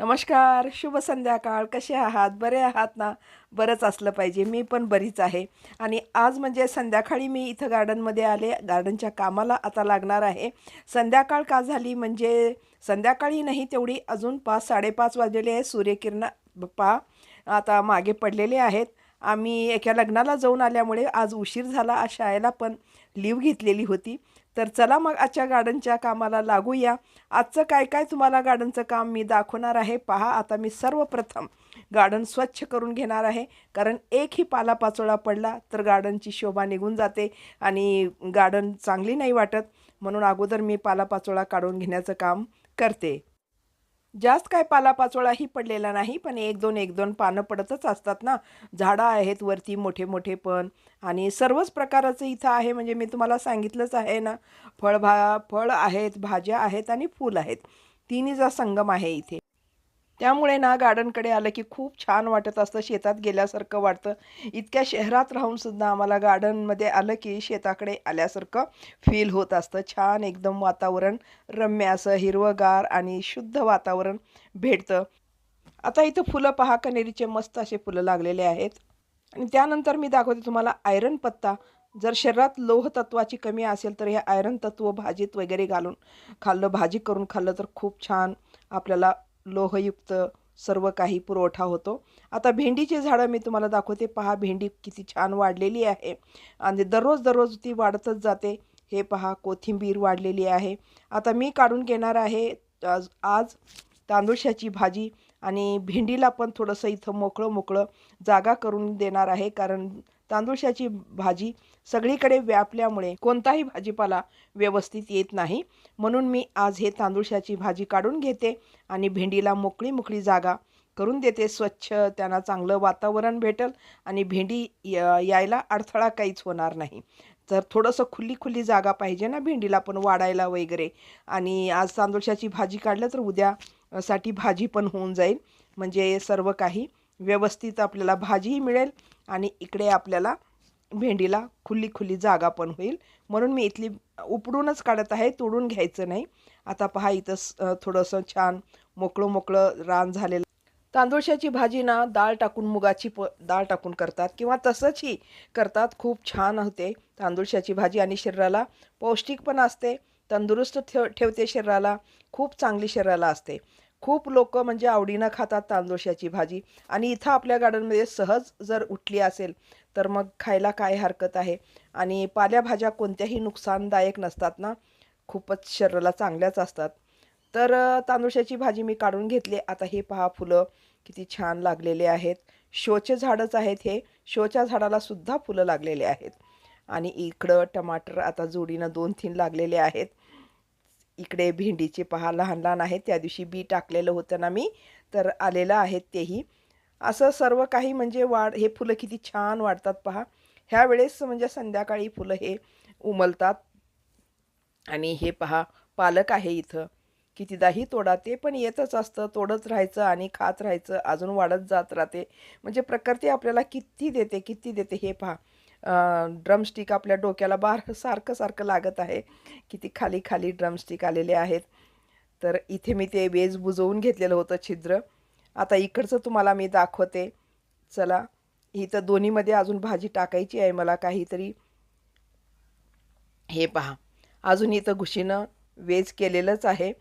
नमस्कार शुभ संध्याकाळ. कसे आहात? बरे आहात ना? बरंच असलं पाहिजे. मी पण बरीच आहे. आणि आज म्हणजे संध्याकाळी मी इथं गार्डनमध्ये आले. गार्डनच्या कामाला आता लागणार आहे. संध्याकाळ का झाली म्हणजे संध्याकाळी नाही तेवढी अजून पाच साडेपाच वाजलेले आहे. सूर्यकिरण पा आता मागे पडलेले आहेत. आम्ही एका लग्नाला जाऊन आल्यामुळे आज उशीर झाला. आज शाळेला पण लीव घेतलेली होती. तर चला मग आजच्या गार्डनच्या कामाला लागूया. आजचं काय काय तुम्हाला गार्डनचं काम मी दाखवणार आहे पहा. आता मी सर्वप्रथम गार्डन स्वच्छ करून घेणार आहे. कारण एकही पालापाचोळा पडला तर गार्डनची शोभा निघून जाते आणि गार्डन चांगली नाही वाटत. म्हणून अगोदर मी पालापाचोळा काढून घेण्याचं काम करते. जास्त काय पालापाचोळाही पडलेला नाही पण एक दोन एक दोन पानं पडतच असतात ना. झाडं आहेत वरती मोठे मोठे पण. आणि सर्वच प्रकाराचं इथं आहे म्हणजे मी तुम्हाला सांगितलंच आहे ना. फळ भा फळ आहेत भाज्या आहेत आणि फूल आहेत. तिन्हीचा संगम आहे इथे. त्यामुळे ना गार्डनकडे आलं की खूप छान वाटत असतं. शेतात गेल्यासारखं वाटतं. इतक्या शहरात राहूनसुद्धा आम्हाला गार्डनमध्ये आलं की शेताकडे आल्यासारखं फील होत असतं. छान एकदम वातावरण रम्य असं हिरवंगार आणि शुद्ध वातावरण भेटतं. आता इथं फुलं पहा. कनेरीचे मस्त असे फुलं लागलेले आहेत. आणि त्यानंतर मी दाखवते तुम्हाला आयरन पत्ता. जर शरीरात लोहतत्वाची कमी असेल तर हे आयरन तत्व भाजीत वगैरे घालून खाल्लं भाजी करून खाल्लं तर खूप छान आपल्याला लोहयुक्त सर्व काही पुरवठा होतो. आता भेंडीची झाडं मी तुम्हाला दाखवते. पहा भेंडी किती छान वाढलेली आहे. आणि दररोज दररोज ती वाढतच जाते. हे पहा कोथिंबीर वाढलेली आहे. आता मी काढून घेणार आहे आज आज तांदुळशाची भाजी आणि भेंडीला पण थोडंसं इथं मोकळं मोकळं जागा करून देणार आहे. कारण तांदूळशाची भाजी सगळीकडे व्यापल्यामुळे कोणताही भाजीपाला व्यवस्थित येत नाही. म्हणून मी आज हे तांदूळशाची भाजी काढून घेते आणि भेंडीला मोकळी मोकळी जागा करून देते. स्वच्छ त्यांना चांगलं वातावरण भेटेल आणि भेंडी यायला अडथळा काहीच होणार नाही. तर थोडंसं खुल्ली खुल्ली जागा पाहिजे ना भेंडीला पण वाढायला वगैरे. आणि आज तांदूळशाची भाजी काढलं तर उद्यासाठी भाजी पण होऊन जाईल. म्हणजे सर्व काही व्यवस्थित आपल्याला भाजीही मिळेल आणि इकडे आपल्याला भेंडीला खुल्ली खुल्ली जागा पण होईल. म्हणून मी इथली उपडूनच काढत आहे तोडून घ्यायचं नाही. आता पहा इथं थोडंसं छान मोकळं मोकळं रान झालेलं. तांदूळशाची भाजी ना डाळ टाकून मुगाची प डाळ टाकून करतात किंवा तसंचही करतात खूप छान होते तांदूळशाची भाजी आणि शरीराला पौष्टिक पण असते तंदुरुस्त ठेव ठेवते शरीराला खूप चांगली शरीराला असते. खूप लोक म्हणजे आवडीनं खातात तांदुळशाची भाजी. आणि इथं आपल्या गार्डनमध्ये सहज जर उठली असेल तर मग खायला काय हरकत आहे? आणि पाल्याभाज्या कोणत्याही नुकसानदायक नसतात ना? खूपच शरीराला चांगल्याच असतात. तर तांदुळशाची भाजी मी काढून घेतली. आता हे पहा फुलं किती छान लागलेले आहेत. शोचे झाडच आहेत हे. शोच्या झाडाला सुद्धा फुलं लागलेले आहेत. आणि इकडं टमाटर आता जोडीनं दोन तीन लागलेले आहेत. इकडे भेंडीचे पहा लहान लहान आहेत त्या दिवशी बी टाकलेलं होतं ना मी तर आलेलं आहेत तेही. असं सर्व काही म्हणजे वाढ हे फुलं किती छान वाढतात पहा. ह्या वेळेस म्हणजे संध्याकाळी फुलं हे उमलतात. आणि हे पहा पालक आहे इथं. कितीदाही तोडा ते पण येतच असतं तोडत राहायचं आणि खात राहायचं अजून वाढत जात राहते. म्हणजे प्रकृती आपल्याला किती देते किती देते हे पहा. ड्रमस्टिक आपल्या डोक्याला बार सारखं सारखं लागत आहे किती खाली खाली ड्रमस्टिक आलेले आहेत. तर इथे मी ते वेज बुजवून घेतलेलं होतं छिद्र. आता इकडचं तुम्हाला मी दाखवते. चला इथं दोन्हीमध्ये अजून भाजी टाकायची आहे मला काहीतरी. हे पहा अजून इथं घुशीनं वेज केलेलंच आहे.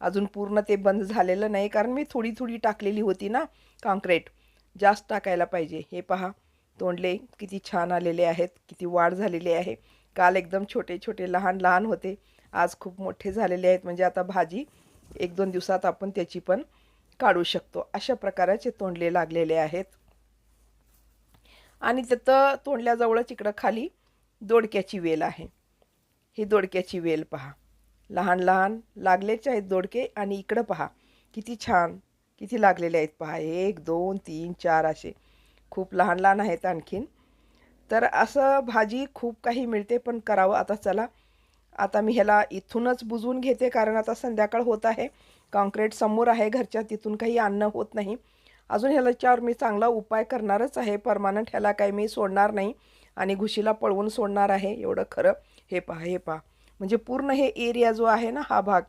अजून पूर्ण ते बंद झालेलं नाही कारण मी थोडी थोडी टाकलेली होती ना काँक्रीट जास्त टाकायला पाहिजे. हे पहा तोंडले किती छान आलेले आहेत किती वाढ झालेली आहे. काल एकदम छोटे छोटे लहान लहान होते. आज खूप मोठे झालेले आहेत. म्हणजे आता भाजी एक दोन दिवसात आपण त्याची पण काढू शकतो. अशा प्रकाराचे तोंडले लागलेले आहेत. आणि तिथं तोंडल्याजवळच इकडं खाली दोडक्याची वेल आहे. ही दोडक्याची वेल पहा. लहान लहान लागलेच आहेत दोडके आणि इकडं पहा. किती छान किती लागलेले आहेत पहा. एक दोन तीन चार असे. खूप लहान लहान आहेत आणखीन. तर असं भाजी खूप काही मिळते पण करावं आता चला. आता मी ह्याला इथूनच बुजवून घेते कारण आता संध्याकाळ होत आहे. कॉन्क्रीट समोर आहे घरच्या तिथून काही अन्न होत नाही. अजून ह्याच्यावर मी चांगला उपाय करणारच आहे. परमानंट ह्याला काही मी सोडणार नाही. आणि घुशीला पळवून सोडणार आहे. एवढं खरं. हे पहा हे पहा. म्हणजे पूर्ण हे एरिया जो आहे ना हा भाग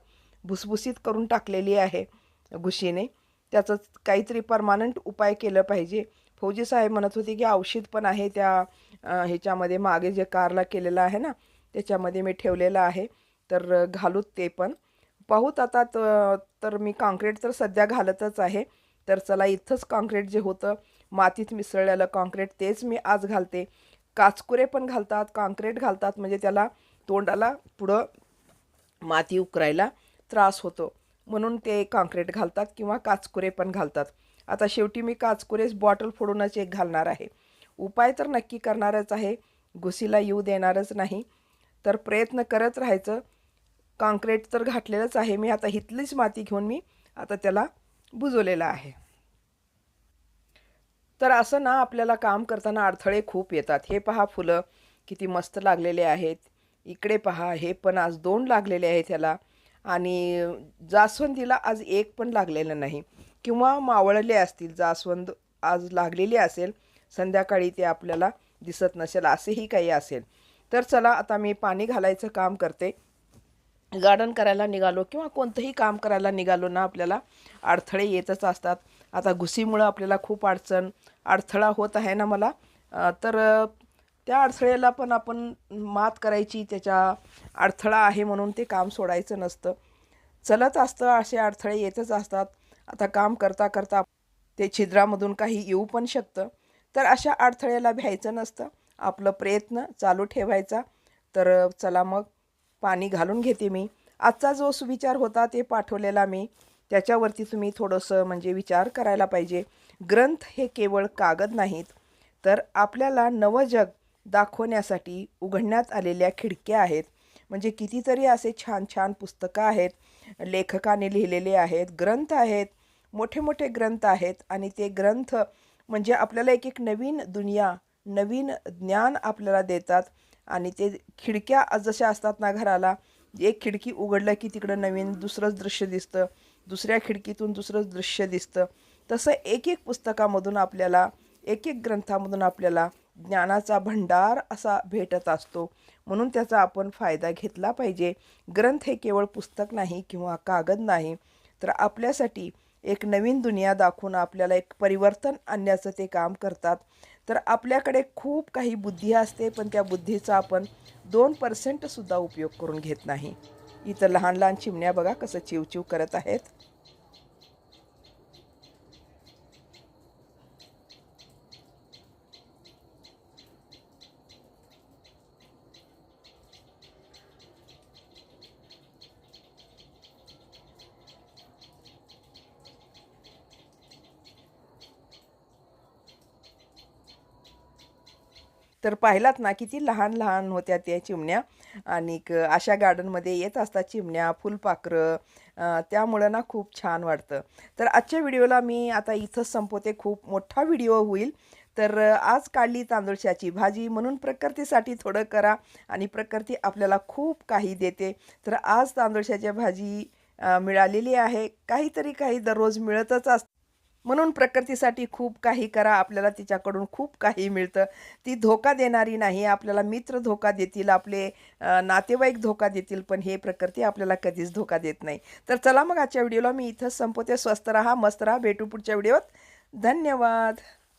भुसभुसीत करून टाकलेली आहे घुशीने. त्याचं काहीतरी परमानंट उपाय केलं पाहिजे. फौजी साहेब म्हणत होते की औषध पण आहे त्या ह्याच्यामध्ये मागे जे कारला केलेलं आहे ना त्याच्यामध्ये मी ठेवलेलं आहे. तर घालूत ते पण. पाहूत आता तर तर मी काँक्रीट तर सध्या घालतच आहे. तर चला इथंच काँक्रीट जे होतं मातीत मिसळलेलं काँक्रीट तेच मी आज घालते. काचकुरे पण घालतात काँक्रीट घालतात म्हणजे त्याला तोंडाला पुढं माती उकरायला त्रास होतो. म्हणून ते काँक्रीट घालतात किंवा काचकुरे पण घालतात. आता शेवटी मी काचकुरेस बॉटल फोडूनच एक घालणार आहे. उपाय तर नक्की करणारच आहे. घुसीला येऊ देणारच नाही. तर प्रयत्न करत राहायचं. काँक्रीट तर घातलेलंच आहे. मी आता इथलीच माती घेऊन मी आता त्याला बुजवलेलं आहे. तर असं ना आपल्याला काम करताना अडथळे खूप येतात. हे पहा फुलं. किती मस्त लागलेले आहेत. इकडे पहा. हे पण आज दोन लागलेले आहेत त्याला आणि जास्वंदीला आज एक पण लागलेलं नाही. किंवा मावळले असतील जास्वंद आज लागलेली असेल संध्याकाळी ते आपल्याला दिसत नसेल असेही काही असेल. तर चला आता मी पाणी घालायचं काम करते. गार्डन करायला निघालो किंवा कोणतंही काम करायला निघालो ना आपल्याला अडथळे येतच असतात. आता घुसीमुळं आपल्याला खूप अडचण अडथळा होत आहे ना मला. तर त्या अडथळ्याला पण आपण मात करायची त्याच्या अडथळा आहे म्हणून ते काम सोडायचं नसतं. चलत असतं असे अडथळे येतच असतात. आता काम करता करता ते छिद्रामधून काही येऊ पण शकतं. तर अशा अडथळ्याला भ्यायचं नसतं. आपलं प्रयत्न चालू ठेवायचा. तर चला मग पाणी घालून घेते मी. आजचा जो सुविचार होता ते पाठवलेला मी. त्याच्यावरती तुम्ही थोडंसं म्हणजे विचार करायला पाहिजे. ग्रंथ हे केवळ कागद नाहीत तर आपल्याला नवं जग दाखवण्यासाठी उघडण्यात आलेल्या खिडक्या आहेत. म्हणजे कितीतरी असे छान छान पुस्तकं आहेत. लेखकाने लिहिलेले आहेत ग्रंथ आहेत मोठे मोठे ग्रंथ आहेत आणि ते ग्रंथ म्हणजे आपल्याला एक एक नवीन दुनिया नवीन ज्ञान आपल्याला देतात आणि ते खिडक्या जशा असतात ना घराला एक खिडकी उघडलं की तिकडं नवीन दुसरंच दृश्य दिसतं दुसऱ्या खिडकीतून दुसरंच दृश्य दिसतं. तसं एक एक पुस्तकामधून आपल्याला एक एक ग्रंथामधून आपल्याला ज्ञानाचा भंडार असा भेटत असतो. म्हणून त्याचा आपण फायदा घेतला पाहिजे. ग्रंथ हे केवळ पुस्तक नाही किंवा कागद नाही तर आपल्यासाठी एक नवीन दुनिया दाखवून आपल्याला एक परिवर्तन आणण्याचं ते काम करतात. तर आपल्याकडे खूप काही बुद्धी असते पण त्या बुद्धीचा आपण दोन पर्सेंटसुद्धा उपयोग करून घेत नाही. इथं लहान लहान चिमण्या बघा कसं चिवचिव करत आहेत. तर पाहिलात ना किती लहान लहान होत्या त्या चिमण्या. आणि अशा गार्डनमध्ये येत असतात चिमण्या फुलपाखरं त्यामुळं ना खूप छान वाटतं. तर आजच्या व्हिडिओला मी आता इथंच संपवते. खूप मोठा व्हिडिओ होईल. तर आज काढली तांदूळशाची भाजी. म्हणून प्रकृतीसाठी थोडं करा आणि प्रकृती आपल्याला खूप काही देते. तर आज तांदूळशाच्या भाजी मिळालेली आहे. काहीतरी काही दररोज मिळतच असतं. म्हणून प्रकृतीसाठी खूप काही करा आपल्याला तिच्याकडून खूप काही मिळतं. ती धोका देणारी नाही आपल्याला मित्र धोका देतील आपले नातेवाईक धोका देतील पण हे प्रकृती आपल्याला कधीच धोका देत नाही. तर चला मग आजच्या व्हिडिओला मी इथंच संपवते. स्वस्त राहा मस्त राहा. भेटू पुढच्या व्हिडिओत. धन्यवाद.